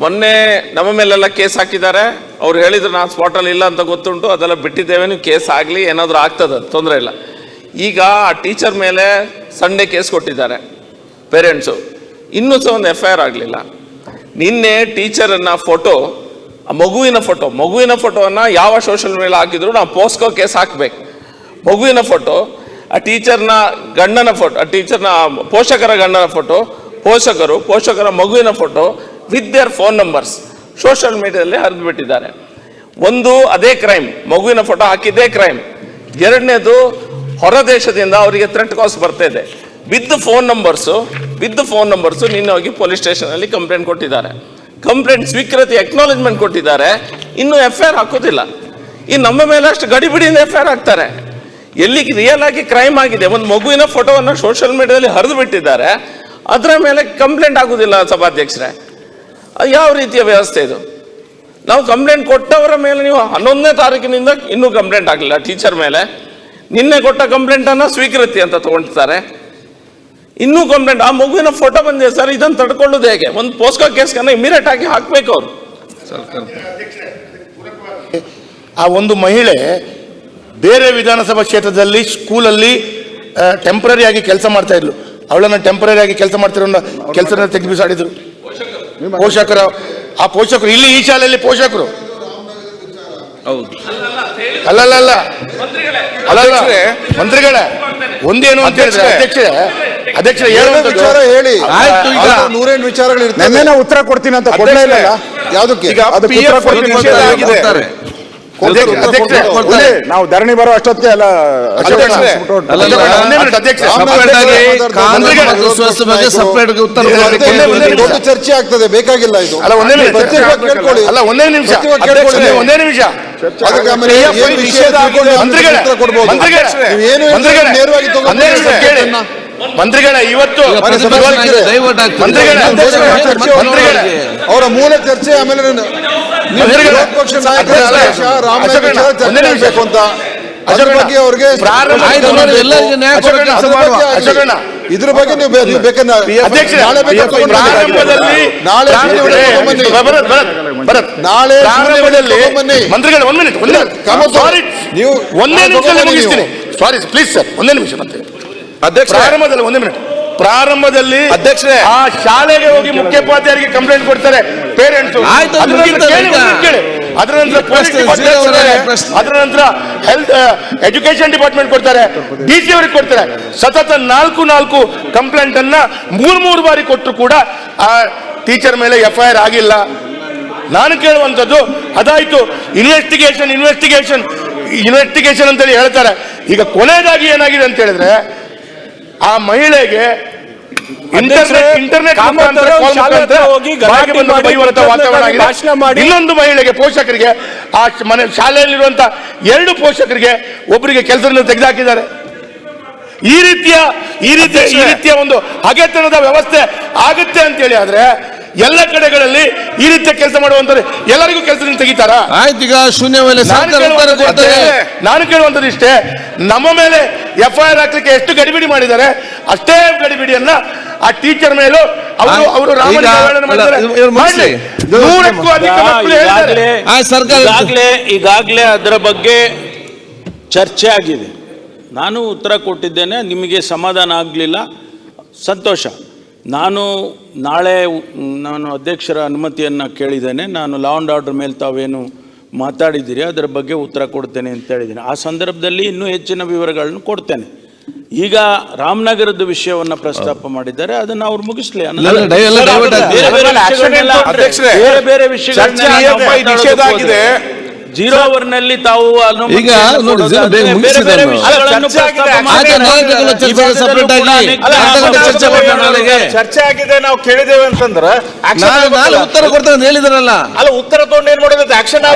ಮೊನ್ನೆ ನಮ್ಮ ಮೇಲೆಲ್ಲ ಕೇಸ್ ಹಾಕಿದ್ದಾರೆ. ಅವ್ರು ಹೇಳಿದ್ರು, ನಾನು ಸ್ಪಾಟಲ್ಲಿ ಇಲ್ಲ ಅಂತ ಗೊತ್ತುಂಟು, ಅದೆಲ್ಲ ಬಿಟ್ಟಿದ್ದೇವೆ, ನೀವು ಕೇಸ್ ಆಗಲಿ, ಏನಾದರೂ ಆಗ್ತದೆ ತೊಂದರೆ ಇಲ್ಲ. ಈಗ ಆ ಟೀಚರ್ ಮೇಲೆ ಸಂಡೇ ಕೇಸ್ ಕೊಟ್ಟಿದ್ದಾರೆ ಪೇರೆಂಟ್ಸು ಇನ್ನೂ ಸಹ ಒಂದು ಎಫ್ ಐ ಆರ್ ಆಗಲಿಲ್ಲ. ನಿನ್ನೆ ಟೀಚರನ್ನ ಫೋಟೋ ಆ ಮಗುವಿನ ಫೋಟೋ ಮಗುವಿನ ಫೋಟೋವನ್ನು ಯಾವ ಸೋಷಿಯಲ್ ಮೀಡಿಯಾ ಹಾಕಿದ್ರು ನಾವು ಪೋಸ್ಕೋ ಕೇಸ್ ಹಾಕಬೇಕು. ಮಗುವಿನ ಫೋಟೋ ಆ ಟೀಚರ್ನ ಗಂಡನ ಫೋಟೋ ಆ ಟೀಚರ್ನ ಪೋಷಕರ ಗಂಡನ ಫೋಟೋ ಪೋಷಕರು, ಪೋಷಕರ ಮಗುವಿನ photo with their phone numbers social ಮೀಡಿಯಾದಲ್ಲಿ ಹರಿದು ಬಿಟ್ಟಿದ್ದಾರೆ. ಒಂದು, ಅದೇ ಕ್ರೈಮ್ ಮಗುವಿನ ಫೋಟೋ ಹಾಕಿದ್ದೇ ಕ್ರೈಮ್ ಎರಡನೇದು, ಹೊರ ದೇಶದಿಂದ ಅವರಿಗೆ ಥ್ರೆಟ್ ಕಾಸ್ ಬರ್ತಾ ಇದೆ. With phone numbers with phone numbers ನಿನ್ನೆ ಹೋಗಿ ಪೊಲೀಸ್ ಸ್ಟೇಷನಲ್ಲಿ ಕಂಪ್ಲೇಂಟ್ ಕೊಟ್ಟಿದ್ದಾರೆ. ಕಂಪ್ಲೇಂಟ್ ಸ್ವೀಕೃತಿ ಎಕ್ನಾಲಜ್ಮೆಂಟ್ ಕೊಟ್ಟಿದ್ದಾರೆ. ಇನ್ನೂ ಎಫ್ ಐ ಆರ್ ಹಾಕೋದಿಲ್ಲ. ಈ ನಮ್ಮ ಮೇಲೆ ಅಷ್ಟು ಗಡಿಬಿಡಿಯಿಂದ ಎಫ್ ಐ ಆರ್ ಹಾಕ್ತಾರೆ. ಎಲ್ಲಿ ರಿಯಲ್ ಆಗಿ ಕ್ರೈಮ್ ಆಗಿದೆ? ಒಂದು ಮಗುವಿನ ಫೋಟೋವನ್ನು ಸೋಷಿಯಲ್ ಮೀಡಿಯಾದಲ್ಲಿ ಹರಿದು ಬಿಟ್ಟಿದ್ದಾರೆ. ಅದರ ಮೇಲೆ ಕಂಪ್ಲೇಂಟ್ ಆಗೋದಿಲ್ಲ ಸಭಾಧ್ಯಕ್ಷರೇ. ಯಾವ ರೀತಿಯ ವ್ಯವಸ್ಥೆ ಇದು? ನಾವು ಕಂಪ್ಲೇಂಟ್ ಕೊಟ್ಟವರ ಮೇಲೆ ನೀವು ಹನ್ನೊಂದನೇ ತಾರೀಕಿನಿಂದ ಇನ್ನೂ ಕಂಪ್ಲೇಂಟ್ ಆಗಲಿಲ್ಲ ಟೀಚರ್ ಮೇಲೆ ನಿನ್ನೆ ಕೊಟ್ಟ ಕಂಪ್ಲೇಂಟನ್ನು ಸ್ವೀಕೃತಿ ಅಂತ ತಗೊಂಡಿದ್ದಾರೆ. ಇನ್ನೂ ಕಂಪ್ಲೇಂಟ್ ಆ ಮಗುವಿನ ಫೋಟೋ ಬಂದಿದೆ ಸರ್, ಇದನ್ನು ತಡ್ಕೊಳ್ಳೋದು ಹೇಗೆ? ಒಂದು ಪೋಸ್ಕೋ ಕೇಸ್ಗನ್ನ ಇಮಿಡಿಯೇಟ್ ಆಗಿ ಹಾಕ್ಬೇಕು ಅವರು. ಆ ಒಂದು ಮಹಿಳೆ ಬೇರೆ ವಿಧಾನಸಭಾ ಕ್ಷೇತ್ರದಲ್ಲಿ ಸ್ಕೂಲಲ್ಲಿ ಟೆಂಪರರಿ ಆಗಿ ಕೆಲಸ ಮಾಡ್ತಾ ಇದ್ಲು. ಅವಳನ್ನು ಟೆಂಪರರಿ ಆಗಿ ಕೆಲಸ ಮಾಡ್ತಿರೋ ಕೆಲಸ ತೆಗೆದು ಬಿಸಾಡಿದ್ರು. ಪೋಷಕರು ಆ ಪೋಷಕರು ಇಲ್ಲಿ ಈ ಶಾಲೆಯಲ್ಲಿ ಪೋಷಕರು. ಹೌದು. ಅಲ್ಲಲ್ಲ ಅಲ್ಲ ಅಲ್ಲಲ್ಲ. ಮಂತ್ರಿಗಳೇ. ಒಂದೇನು ಅಂತ ಹೇಳಿದ್ರೆ ಅಧ್ಯಕ್ಷರೇ. ಅಧ್ಯಕ್ಷರೇ. ಹೇಳುವಂತ ವಿಚಾರ ಹೇಳಿ. ಆಯ್ತು, ಈಗ- ನೂರೇನು ವಿಚಾರಗಳು ಇರ್ತವೆ ನೆನ್ನೆ ಉತ್ತರ ಕೊಡ್ತೀನಿ ಅಂತ ಕೊಡ್ಲೇ ಇಲ್ಲ ಯಾವ್ದಕ್ಕೆ? ಉತ್ತರ ಕೊಡ್ತೀನಿ ಅಂತ ಆಗಿದೆ. ನಾವು ಧರಣಿ ಬರೋ ಅಷ್ಟೊತ್ತಿಗೆ ಎಲ್ಲ ಅಲ್ಲ, ಚರ್ಚೆ ಆಗ್ತದೆ ಬೇಕಾಗಿಲ್ಲ ಇದು. ಅಲ್ಲ ಒಂದೇ ನಿಮಿಷ ಪ್ರತ್ಯೇಕವಾಗಿ ಕೇಳ್ಕೊಳ್ಳಿ. ಅಲ್ಲ ಒಂದೇ ನಿಮಿಷ. ಕೇಳ್ಕೊಳ್ಳಿ. ಅಧ್ಯಕ್ಷರೇ, ಒಂದೇ ನಿಮಿಷ. ಅದಕ್ಕೆ ಕೊಡ್ಬೋದು. ನೇರವಾಗಿ ತಗೊಂಡು ಮಂತ್ರಿಗಳೇ ಇವತ್ತು ಅವರ ಮೂಲ ಚರ್ಚೆ ಆಮೇಲೆ ಇದ್ರ ಬಗ್ಗೆ ನೀವು ನಾಳೆ. ಮಂತ್ರಿಗಳೇ ಒಂದ್ ಮಿನಿಟ್ ನೀವು ಒಂದೇ ನಿಮಿಷ ನಿಮಿಷದಲ್ಲಿ ಮುಗಿಸ್ತೀನಿ. ಸಾರಿ ಪ್ಲೀಸ್ ಸರ್ ಒಂದೇ ನಿಮಿಷ ಮತ್ತೆ. ಅಧ್ಯಕ್ಷ ಪ್ರಾರಂಭದಲ್ಲಿ ಒಂದು ಮಿನಿಟ್ ಪ್ರಾರಂಭದಲ್ಲಿ ಅಧ್ಯಕ್ಷರೇ. ಆ ಶಾಲೆಗೆ ಹೋಗಿ ಮುಖ್ಯೋಪಾಧ್ಯಾಯರಿಗೆ ಕಂಪ್ಲೇಂಟ್ ಕೊಡ್ತಾರೆ ಪೇರೆಂಟ್ಸ್ ಅದರ ನಂತರ ಪೊಲೀಸ್. ಅದರ ನಂತರ ಹೆಲ್ತ್ ಎಜುಕೇಶನ್ ಡಿಪಾರ್ಟ್ಮೆಂಟ್ ಕೊಡ್ತಾರೆ ಡಿ ಸಿ ಅವರಿಗೆ ಕೊಡ್ತಾರೆ. ಸತತ ನಾಲ್ಕು ನಾಲ್ಕು ಕಂಪ್ಲೇಂಟ್ ಅನ್ನ ಮೂರು ಮೂರು ಬಾರಿ ಕೊಟ್ಟರು ಕೂಡ ಆ ಟೀಚರ್ ಮೇಲೆ ಎಫ್ ಐ ಆರ್ ಆಗಿಲ್ಲ. ನಾನು ಕೇಳುವಂಥದ್ದು ಅದಾಯ್ತು. ಇನ್ವೆಸ್ಟಿಗೇಷನ್ ಇನ್ವೆಸ್ಟಿಗೇಷನ್ ಇನ್ವೆಸ್ಟಿಗೇಷನ್ ಅಂತೇಳಿ ಹೇಳ್ತಾರೆ. ಈಗ ಕೊನೆಯದಾಗಿ ಏನಾಗಿದೆ ಅಂತ ಹೇಳಿದ್ರೆ ಆ ಮಹಿಳೆಗೆ. ಇನ್ನೊಂದು ಮಹಿಳೆಗೆ ಪೋಷಕರಿಗೆ ಆ ಮನೆ ಶಾಲೆಯಲ್ಲಿರುವಂತ ಎರಡು ಪೋಷಕರಿಗೆ ಒಬ್ಬರಿಗೆ ಕೆಲಸದಿಂದ ತೆಗೆದುಹಾಕಿದ್ದಾರೆ ಈ ರೀತಿಯ ಈ ರೀತಿಯ ಈ ರೀತಿಯ ಒಂದು ಹಗೆತನದ ವ್ಯವಸ್ಥೆ ಆಗುತ್ತೆ ಅಂತೇಳಿ ಆದ್ರೆ ಎಲ್ಲ ಕಡೆಗಳಲ್ಲಿ ಈ ರೀತಿಯ ಕೆಲಸ ಮಾಡುವಂತದ್ದು ಎಲ್ಲರಿಗೂ ಕೆಲಸದಿಂದ ತೆಗಿತಾರಾ? ಆಯ್ತು ಈಗ ಶೂನ್ಯ ಮೇಲೆ ನಾನು ಕೇಳುವಂತದ್ದು ಇಷ್ಟೇ. ನಾನು ಕೇಳುವಂಥದ್ದು ಇಷ್ಟೇ. ನಮ್ಮ ಮೇಲೆ ಎಫ್ ಐ ಆರ್ ಹಾಕ್ಲಿಕ್ಕೆ ಎಷ್ಟು ಗಡಿಬಿಡಿ ಮಾಡಿದ್ದಾರೆ? ಅಷ್ಟೇ ಗಡಿಬಿಡಿಯನ್ನ ಆ ಟೀಚರ್ ಮೇಲೂ ಅವರು ಅವರು. ನೂರಕ್ಕೂ ಅಧಿಕ ಈಗಾಗಲೇ ಈಗಾಗಲೇ ಅದರ ಬಗ್ಗೆ ಚರ್ಚೆ ಆಗಿದೆ. ನಾನು ಉತ್ತರ ಕೊಟ್ಟಿದ್ದೇನೆ ನಿಮಗೆ ಸಮಾಧಾನ ಆಗಲಿಲ್ಲ. ಸಂತೋಷ. ನಾನು ನಾಳೆ ನಾನು ಅಧ್ಯಕ್ಷರ ಅನುಮತಿಯನ್ನು ಕೇಳಿದ್ದೇನೆ. ನಾನು ಲಾ ಆ್ಯಂಡ್ ಆರ್ಡರ್ ಮೇಲೆ ತಾವೇನು ಮಾತಾಡಿದ್ದೀರಿ ಅದರ ಬಗ್ಗೆ ಉತ್ತರ ಕೊಡ್ತೇನೆ ಅಂತ ಹೇಳಿದ್ದೀನಿ. ಆ ಸಂದರ್ಭದಲ್ಲಿ ಇನ್ನೂ ಹೆಚ್ಚಿನ ವಿವರಗಳನ್ನು ಕೊಡ್ತೇನೆ. ಈಗ ರಾಮನಗರದ ವಿಷಯವನ್ನ ಪ್ರಸ್ತಾಪ ಮಾಡಿದ್ದಾರೆ ಅದನ್ನ ಅವ್ರು ಮುಗಿಸ್ಲಿ. ಬೇರೆ ಬೇರೆ ವಿಷಯ ವಿಷಯಗಳನ್ನ ಜೀರೋ ಅವರ್ನಲ್ಲಿ ತಾವು ಅನುಮತಿಯನ್ನು ಈಗ ನೋಡಿ, ಚರ್ಚೆ ಆಗಿದೆ, ನಾವು ಕೇಳಿದ್ದೇವೆ ಅಂತಂದ್ರೆ ಉತ್ತರ ಕೊಡ್ತೇವೆ ಹೇಳಿದ್ರಲ್ಲ. ಅಲ್ಲ ಉತ್ತರ ತಗೊಂಡು ಏನ್ ಮಾಡೋದು? ಆಕ್ಷನ್ ನಾ-